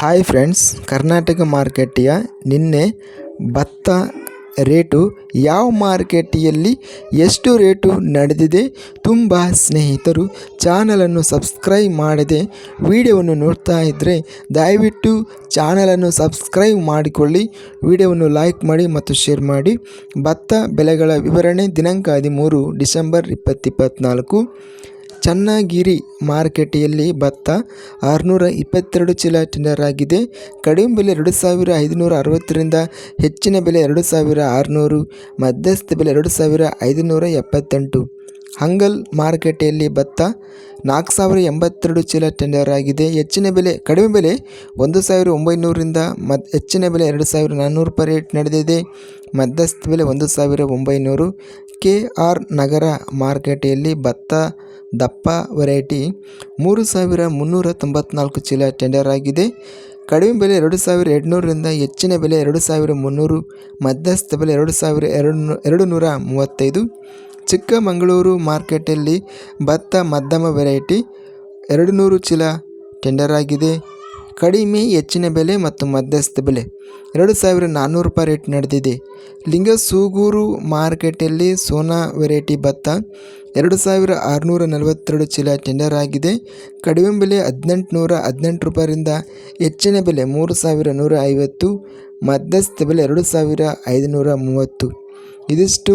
Hi friends Karnataka ಮಾರ್ಕೆಟಿಯ ನಿನ್ನೆ ಭತ್ತ rate ಯಾವ ಮಾರ್ಕೆಟಿಯಲ್ಲಿ ಎಷ್ಟು ರೇಟು ನಡೆದಿದೆ ತುಂಬ ಸ್ನೇಹಿತರು ಚಾನಲನ್ನು ಸಬ್ಸ್ಕ್ರೈಬ್ ಮಾಡದೆ ವಿಡಿಯೋವನ್ನು ನೋಡ್ತಾ ಇದ್ದರೆ ದಯವಿಟ್ಟು ಚಾನಲನ್ನು ಸಬ್ಸ್ಕ್ರೈಬ್ ಮಾಡಿಕೊಳ್ಳಿ, ವಿಡಿಯೋವನ್ನು ಲೈಕ್ ಮಾಡಿ ಮತ್ತು ಶೇರ್ ಮಾಡಿ. ಭತ್ತ ಬೆಲೆಗಳ ವಿವರಣೆ ದಿನಾಂಕ ಹದಿಮೂರು ಡಿಸೆಂಬರ್ ಇಪ್ಪತ್ತಿಪ್ಪತ್ನಾಲ್ಕು ಚನ್ನಗಿರಿ ಮಾರುಕಟ್ಟೆಯಲ್ಲಿ ಭತ್ತ ಆರುನೂರ ಇಪ್ಪತ್ತೆರಡು ಚೀಲ ಟೆಂಡರ್ ಆಗಿದೆ ಕಡಿಮೆ ಬೆಲೆ ಎರಡು ಸಾವಿರ ಐದುನೂರ ಅರವತ್ತರಿಂದ ಹೆಚ್ಚಿನ ಬೆಲೆ ಎರಡು ಸಾವಿರ ಆರುನೂರು, ಮಧ್ಯಸ್ಥ ಬೆಲೆ ಎರಡು ಸಾವಿರ ಐದುನೂರ ಎಪ್ಪತ್ತೆಂಟು ಹಂಗಲ್ ಮಾರುಕಟ್ಟೆಯಲ್ಲಿ ಭತ್ತ ನಾಲ್ಕು ಸಾವಿರ ಎಂಬತ್ತೆರಡು ಚೀಲ ಟೆಂಡರ್ ಆಗಿದೆ ಹೆಚ್ಚಿನ ಬೆಲೆ, ಕಡಿಮೆ ಬೆಲೆ ಒಂದು ಸಾವಿರ ಒಂಬೈನೂರರಿಂದ ಮತ್ ಹೆಚ್ಚಿನ ಬೆಲೆ ಎರಡು ಸಾವಿರ ನಾನ್ನೂರು ರೂಪಾಯಿ ರೇಟ್ ನಡೆದಿದೆ. ಮಧ್ಯಸ್ಥ ಬೆಲೆ ಒಂದು ಸಾವಿರ ಒಂಬೈನೂರು. ಕೆ ಆರ್ ನಗರ ಮಾರುಕಟ್ಟೆಯಲ್ಲಿ ಭತ್ತ ದಪ್ಪ ವೆರೈಟಿ ಮೂರು ಸಾವಿರ ಮುನ್ನೂರ ತೊಂಬತ್ನಾಲ್ಕು ಚೀಲ ಟೆಂಡರ್ ಆಗಿದೆ. ಕಡಿಮೆ ಬೆಲೆ ಎರಡು ಸಾವಿರ ಎರಡುನೂರರಿಂದ ಹೆಚ್ಚಿನ ಬೆಲೆ ಎರಡು ಸಾವಿರ ಮುನ್ನೂರು, ಮಧ್ಯಸ್ಥ ಬೆಲೆ ಎರಡು ಸಾವಿರ ಎರಡು ಎರಡು ನೂರ ಮೂವತ್ತೈದು. ಚಿಕ್ಕಮಗಳೂರು ಮಾರ್ಕೆಟಲ್ಲಿ ಭತ್ತ ಮಧ್ಯಮ ವೆರೈಟಿ ಎರಡು ನೂರು ಚೀಲ ಟೆಂಡರ್ ಆಗಿದೆ. ಕಡಿಮೆ, ಹೆಚ್ಚಿನ ಬೆಲೆ ಮತ್ತು ಮಧ್ಯಸ್ಥ ಬೆಲೆ. ಎರಡು ಸಾವಿರ ನಾನ್ನೂರು ರೂಪಾಯಿ ರೇಟ್ ನಡೆದಿದೆ. ಲಿಂಗಸೂಗೂರು ಮಾರ್ಕೆಟಲ್ಲಿ ಸೋನಾ ವೆರೈಟಿ ಭತ್ತ, ಎರಡು ಸಾವಿರ ಆರುನೂರ ನಲವತ್ತೆರಡು ಚೀಲ ಟೆಂಡರ್ ಆಗಿದೆ. ಕಡಿಮೆ ಬೆಲೆ ಹದಿನೆಂಟು ನೂರ ಹದಿನೆಂಟು ರೂಪಾಯಿಂದ ಹೆಚ್ಚಿನ ಬೆಲೆ ಮೂರು ಸಾವಿರ ನೂರ ಐವತ್ತು, ಮಧ್ಯಸ್ಥ ಬೆಲೆ ಎರಡು ಸಾವಿರ ಐದುನೂರ ಮೂವತ್ತು. ಇದಿಷ್ಟು